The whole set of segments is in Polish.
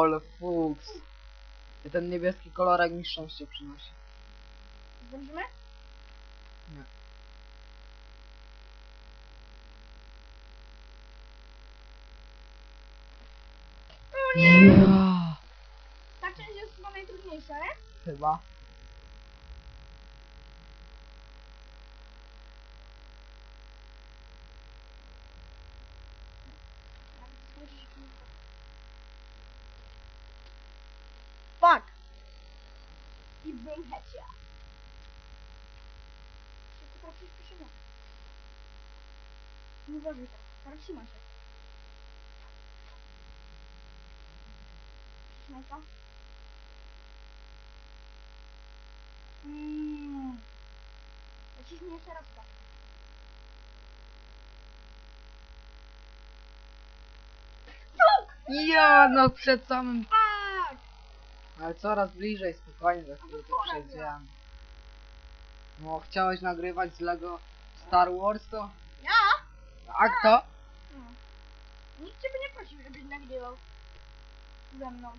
Ale fuks. Ten niebieski kolorek mi szczęście przynosi. Zdążymy? Nie. O nie! Ta część jest chyba najtrudniejsza, nie? Chyba. Fuck! Bym hecia. Szybko teraz przyspieszymy. Nie uważaj teraz trzyma się. Trzymaj to. Mmm. Naciśnij jeszcze raz. Fuck! Ja, no przed samym... Ale coraz bliżej, spokojnie, za chwilę to przejdziemy. No, chciałeś nagrywać z Lego Star Wars to? Ja? A kto? No. Nikt ciebie nie prosił, żebyś nagrywał ze mną.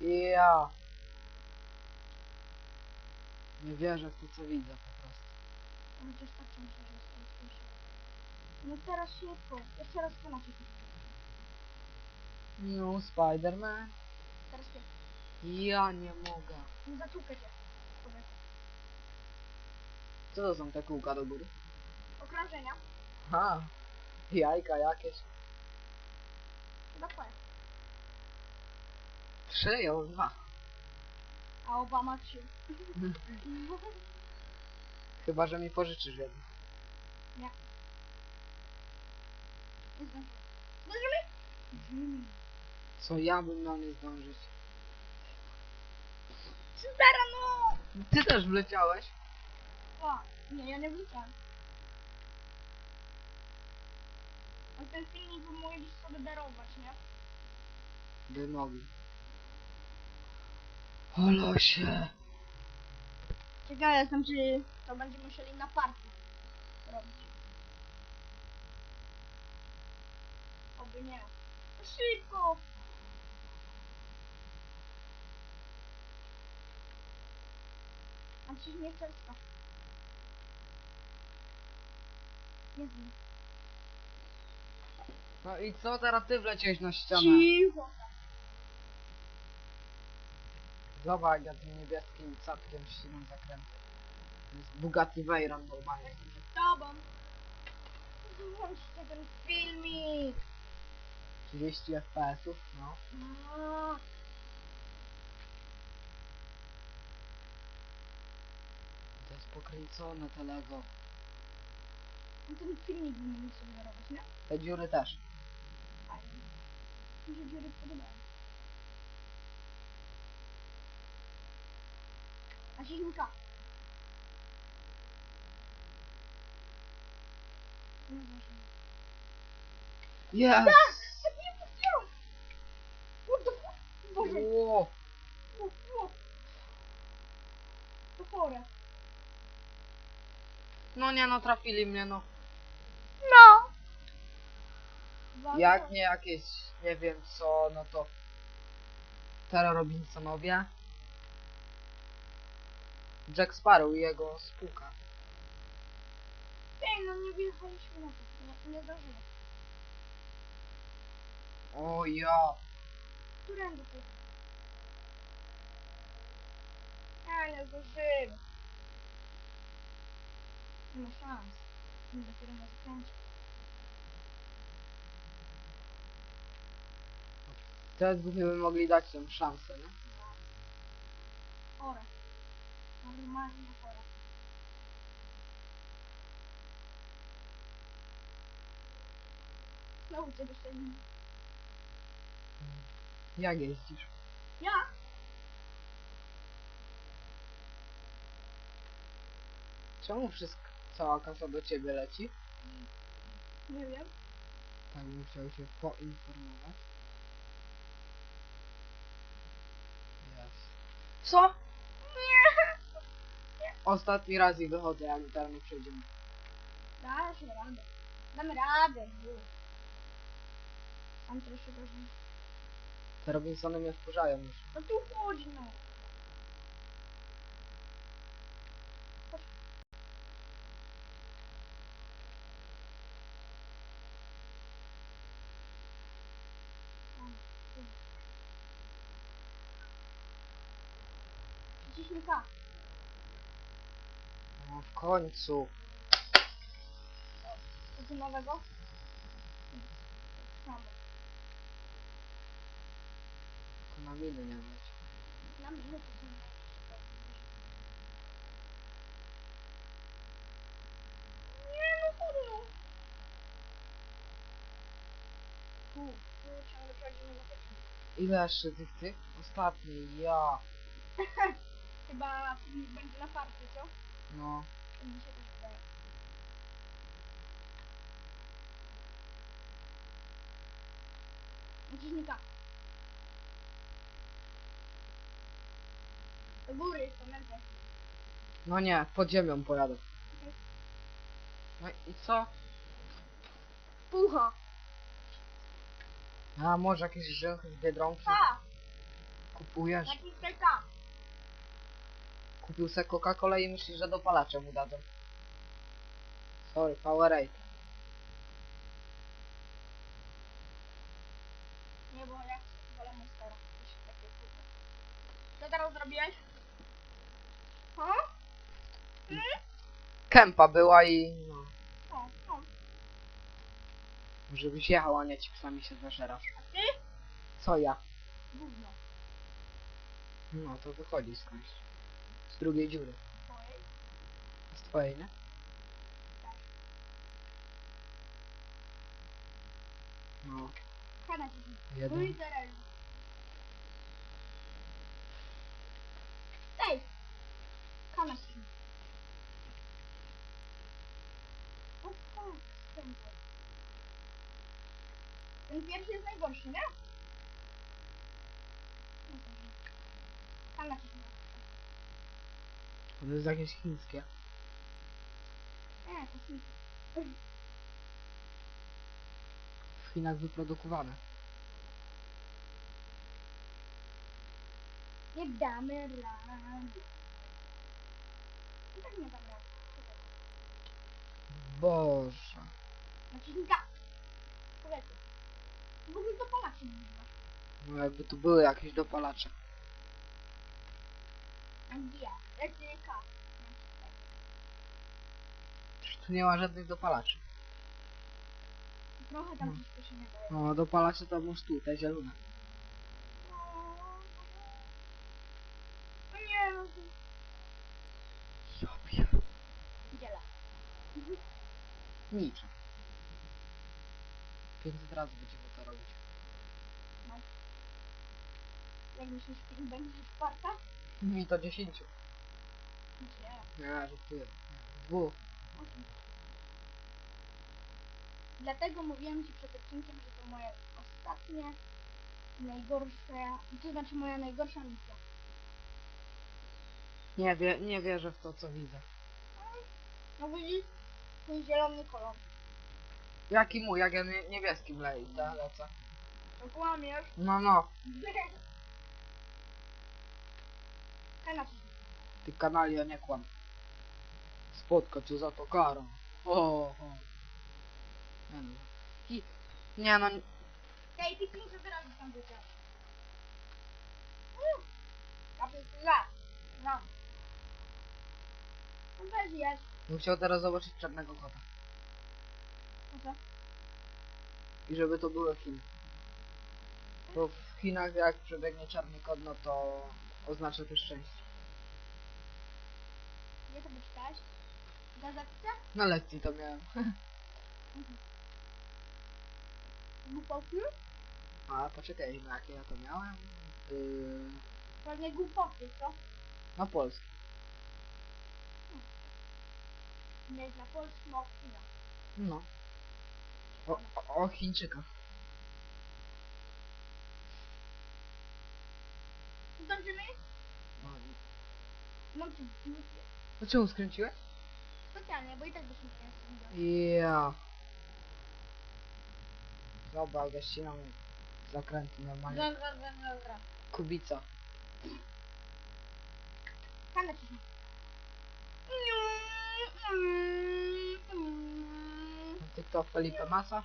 Ja. Nie wierzę w to, co widzę po prostu. Chociaż tak myślę, że jestem spieszył. No teraz szybko. Jeszcze raz to naciśnij. No, Spider-Man. Teraz ty. Ja nie mogę. Nie zatłukę cię. Co to są te kółka do góry? Okrążenia. Ha, jajka jakieś. Chyba twoje. Trzy, ja mam dwa. A Obama trzy. Chyba, że mi pożyczysz jedno. Nie. Nie zdążymy. Co ja bym miał nie zdążyć? Zara no! Ty też wleciałeś? O, nie, ja nie wrzucam. A ten filmik wy możesz sobie darować, nie? By mogli. O losie. Ciekawe jestem, czy to będziemy musieli na parku robić. Oby nie. No Szybko! A ci nie czerwka. Jezu. No i co teraz ty wleciałeś na ścianę? Cicho! Zobacz, ja tym niebieskim capkiem ścinam zakręty. To jest Bugatti Veyron normalnie. Jestem przed tobą. Włączcie ten filmik. 30 FPS-ów, no. No. To jest pokręcone te Lego. No ten filmik mogli sobie darować, nie? Te dziury też. Fajnie. Mi się dziury podobają. A silnika. Nie zdążymy. Yes! Tak! Tak nie puściłam! What the fuck? Boże! O, o. To chore. No nie no, trafili mnie no. No! Jak nie jakieś, nie wiem co, no to... Terror Robinsonowie. Jack Sparrow i jego spółka. Ej, no nie wjechaliśmy na to. Nie, nie zdążymy. O ja! Którędy tu? A, nie zdążymy. Nie ma szans. Nie dopiero na zakręcie. Teraz byśmy mogli dać tę szansę, nie? Chore. Normalnie chore. Znowu się nie... Jak jeździsz? Ja? Czemu wszystko, cała kasa do ciebie leci? Nie wiem. Tak bym chciał się poinformować. Jest. Co? Nie! Ostatni raz i wychodzę, jak nie przejdziemy. Dasz radę. Damy radę. Tam troszkę gorzej. Te Robinsony mnie wkurzają już. No tu chodź no. 10k. Tak. No w końcu. Co tu nowego? Samo. Tylko na miny nie mieć. Na miny to są. Nie no kurno. Tu. Ciągle przechodzimy na Ile jeszcze tych tych? Ostatni, ja. Chyba filmik będzie na party, co? No. To mi się też wydaje. Naciśnika. Do góry, pamiętaj. No nie, pod ziemią pojadę. No i co? Pucha. A może jakieś żychy z Biedronki K. kupujesz? Naciskaj K. Kupił se Coca-Cola i myślisz, że dopalacze mu dadzą. Sorry, Powerade. Nie, bo ja wolę Monstera. Coś takiego super. Co teraz zrobiłeś? Ha? Hmm? Kępa była i no. O, o. Może byś jechał, a nie ci psami się zażerasz. A ty? Co ja? Gówno. No to wychodzi skądś. Drugiej dziury. Z twojej, nie? No. Jeden. Ej! Tak, spędzę. Ten pierwszy jest najgorszy, nie? Dobrze. To jest jakieś chińskie. W Chinach wyprodukowane. Nie damy rady. I tak nie dam rady. Czekaj. Boże. Naciśnij K. Powiedzmy. W ogóle to Polacy nie używasz. No jakby tu były jakieś dopalacze. Przecież tu nie ma żadnych dopalaczy. Trochę tam Hmm. przyspieszenia daje. No dopalacze to masz tu, te zielone. No nie, no to... Ja pier... Dziela. Niczym. 500 razy będziemy to robić. No. Jak myślisz, film będzie czwarta? Mi to 10. Nie. Ja żartuję. Dwóch. Osiem. Dlatego mówiłem ci przed odcinkiem, że to moje ostatnie, najgorsze, to znaczy moja najgorsza misja. Nie, wie, nie wierzę w to, co widzę. No widzisz, ten zielony kolor. Jaki mój, jak ja nie, niebieskim le, le, lecę. To kłamiesz. No, no. Kanapy. Ty kanalia nie kłam. Spotka cię za to kara. O, o. Nie no. I, nie no, Ej, ty 500 razy tam wygrać. Mm. Kapitula. No. Weź jest. bym chciał teraz zobaczyć czarnego kota. No co? I żeby to były Chiny. Bo w Chinach jak przebiegnie czarny kot, no to oznacza to szczęście. Gdzie to wyczytałeś? Gazetce? Na lekcji to miałem. Głupoty? A poczekaj, na jakie ja to miałem? Yy, Pewnie głupoty, co? na polski. Nie dla Polski, no. No. O, o, o Chińczykach. Zdążymy? Mam ci to czemu skręciłeś? specjalnie, bo i tak byśmy się nie Ja. Dobra, ja ścinam zakręty normalnie. Dobra, dobra, dobra. Kubica. Ci. Ty kto, Felipe Massa?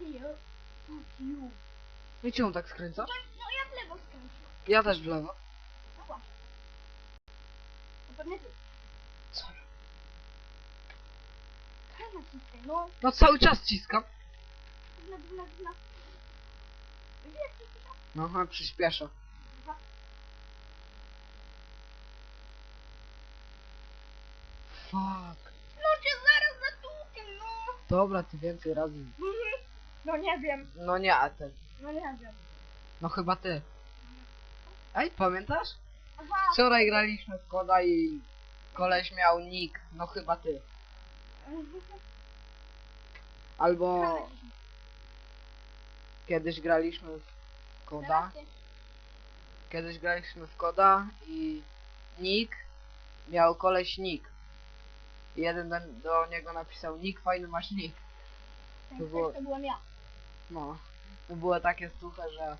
Naśnika. Ju. Ju. No i czemu tak skręca? No ja w lewo skręcę. Ja też w lewo. No właśnie. No pewnie ty. Co? Kamę ci. No. No cały czas ciskam. Dna, dna, dna. Wiesz, co to? No aha, przyspieszę. Dwa. Fuck. No cię zaraz zatłukę, no. Dobra, ty więcej razy. Mhm. No nie wiem. No nie, a ty. No nie wiem. No chyba ty. Ej, pamiętasz? Aha. Wczoraj graliśmy w koda i koleś miał nick. No chyba ty. Albo kiedyś graliśmy w koda. Kiedyś graliśmy w koda i nick miał koleś nick. Jeden do, do niego napisał nick, fajny masz nick. To ktoś było- to byłem ja. No. Było takie suche, że